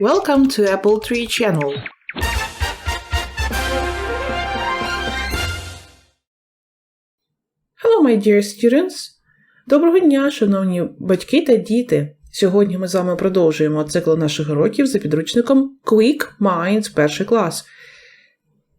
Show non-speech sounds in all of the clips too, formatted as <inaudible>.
Welcome to Apple Tree Channel. Hello, my dear students! Доброго дня, шановні батьки та діти! Сьогодні ми з вами продовжуємо цикл наших уроків за підручником Quick Minds перший клас.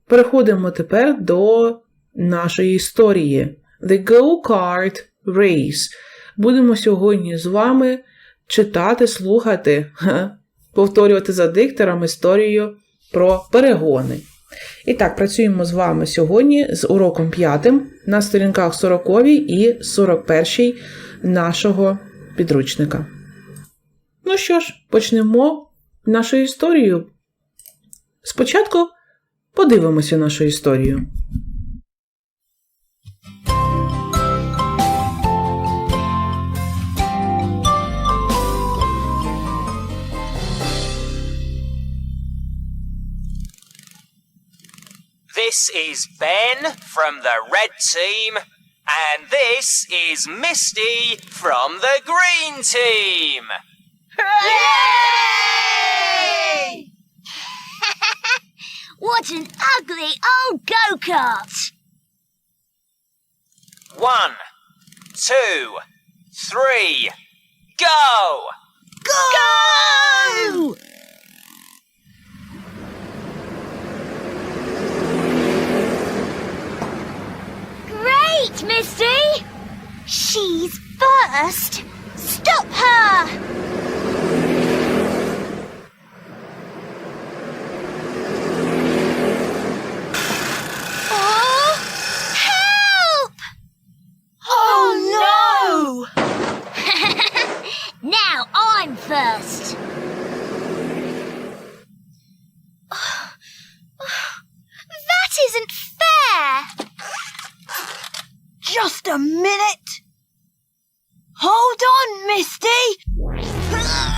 Переходимо тепер до нашої історії The Go-Kart Race. Будемо сьогодні з вами читати, слухати, ха, повторювати за диктором історію про перегони. І так, працюємо з вами сьогодні з уроком 5 на сторінках 40 і 41 нашого підручника. Ну що ж, почнемо нашу історію. Спочатку подивимося нашу історію. This is Ben from the red team, and this is Misty from the green team. Hooray! <laughs> what an ugly old go kart! One, two, three, go! Go! late, Misty! She's first! Stop her! Oh, oh, <laughs> first.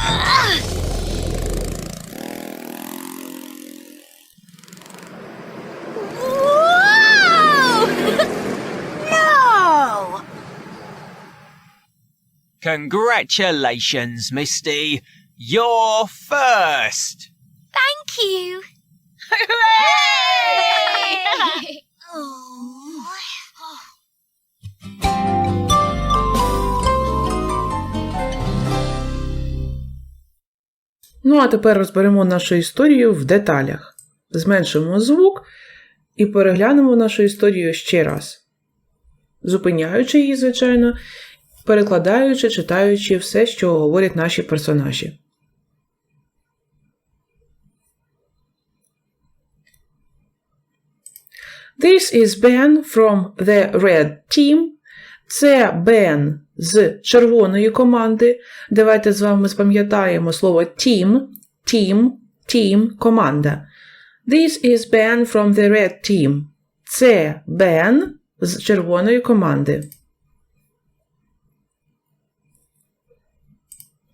<laughs> no! Congratulations, Misty. You're first. Thank you. Ну, а тепер розберемо нашу історію в деталях. Зменшимо звук і переглянемо нашу історію ще раз, зупиняючи її, звичайно, перекладаючи, читаючи все, що говорять наші персонажі. This is Ben from the Red Team. Це Бен з червоної команди. Давайте з вами спам'ятаємо слово team, team, team, команда. This is Ben from the Red Team. Це Бен з червоної команди.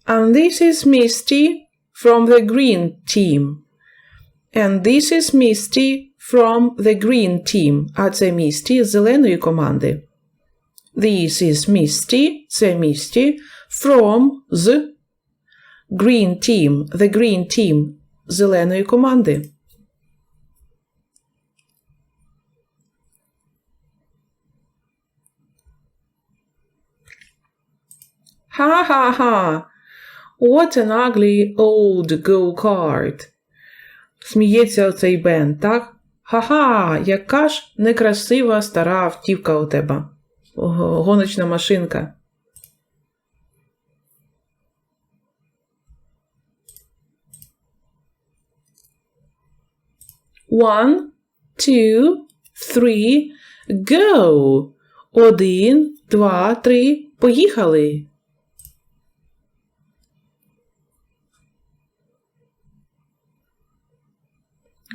And this is Misty from the Green Team. And this is Misty from the Green Team. А це Misty з зеленої команди. This is Misty, це Misty, from з Green Team, the Green Team, зеленої команди. Ха-ха-ха! What an ugly old go-kart. Сміється оцей Бен, так? Ха-ха, яка ж некрасива стара автівка у тебе. Гоночна машинка. One, two, three, go. Один, два, три. Поїхали.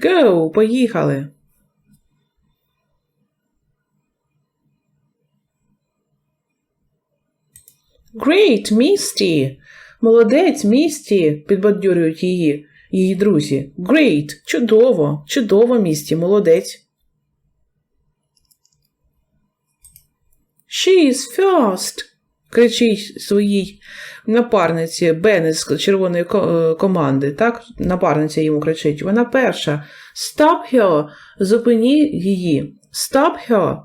Go, поїхали. Great, Misty! Молодець, Місті! підбадьорюють її, її друзі. Great! Чудово! Чудово, Місті, молодець. She is first. кричить своїй напарниці Бен з червоної е, команди, так? Напарниця йому кричить. Вона перша. Stop her. Зупині її. Stop her.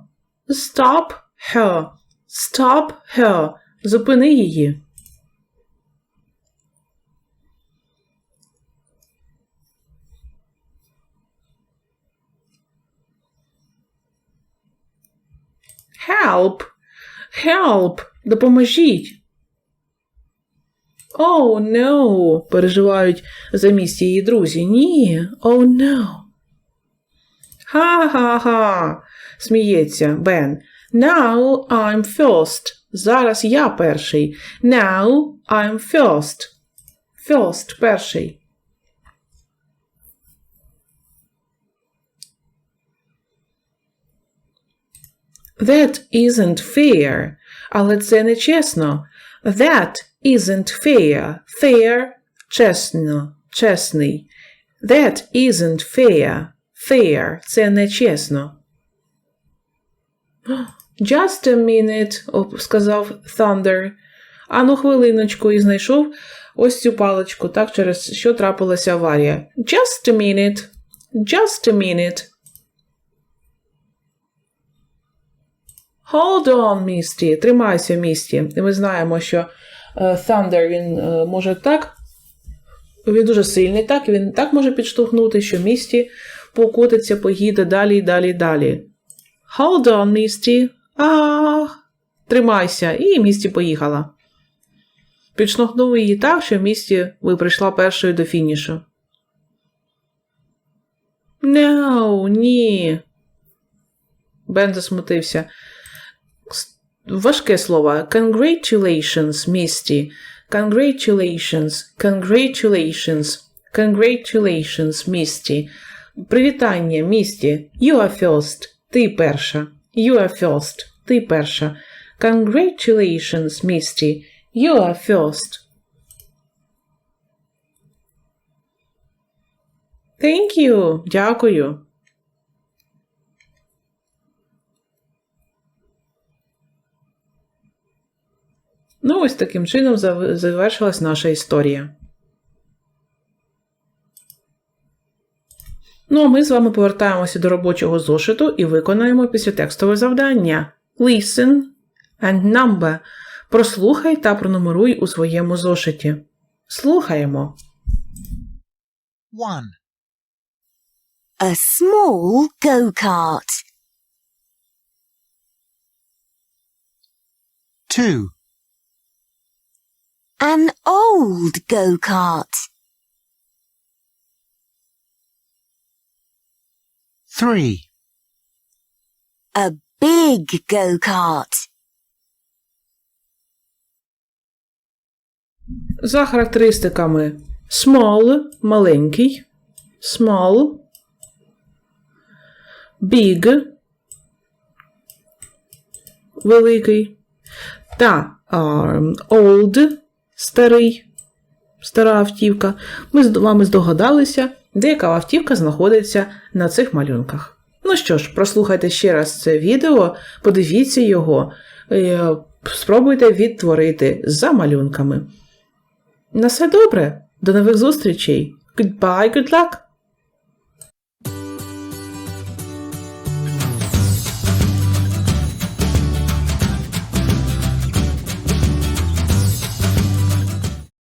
Stop her. Stop her. Зупини її. Help! Help! Допоможіть! Oh, no! переживають за місті її друзі. Ні, oh, no. Ха-ха-ха! сміється Бен. Now I'm first. Зараз я перший. Now I'm first. First перший. That isn't fair. Але це не чесно. That isn't fair. Fair – чесно, чесний. That isn't fair. Fair – це не чесно. Just a minute, сказав Thunder. Ану хвилиночку і знайшов ось цю паличку, так, через що трапилася аварія. Just a minute. Just a minute. Hold on, місті. Тримайся, місті. І ми знаємо, що е, Thunder він е, може так. Він дуже сильний, так, і він так може підштовхнути, що місті покотиться, поїде далі і далі і далі. Hold on, місті. А, тримайся. І місті поїхала. Підштовхнув її так, що в місті ви прийшла першою до фінішу. No, ні. Бен засмутився. Важке слово. Congratulations, Місті. Congratulations, congratulations, congratulations, Місті. Привітання, Місті. You are first. Ти перша. You are first. Ти перша. Congratulations, Місті. You are first. Thank you. Дякую. Ну, ось таким чином завершилась наша історія. Ну, а ми з вами повертаємося до робочого зошиту і виконаємо післятекстове завдання. Listen and number. Прослухай та пронумеруй у своєму зошиті. Слухаємо. 1, A small go-kart. 2, An old go-kart. 3, A big go-kart. За характеристиками small – маленький, small, big – великий, та um, old – старий, стара автівка. Ми з вами здогадалися, де яка автівка знаходиться на цих малюнках. Ну що ж, прослухайте ще раз це відео, подивіться його, е, спробуйте відтворити за малюнками. На все добре. До нових зустрічей. Goodbye, good luck.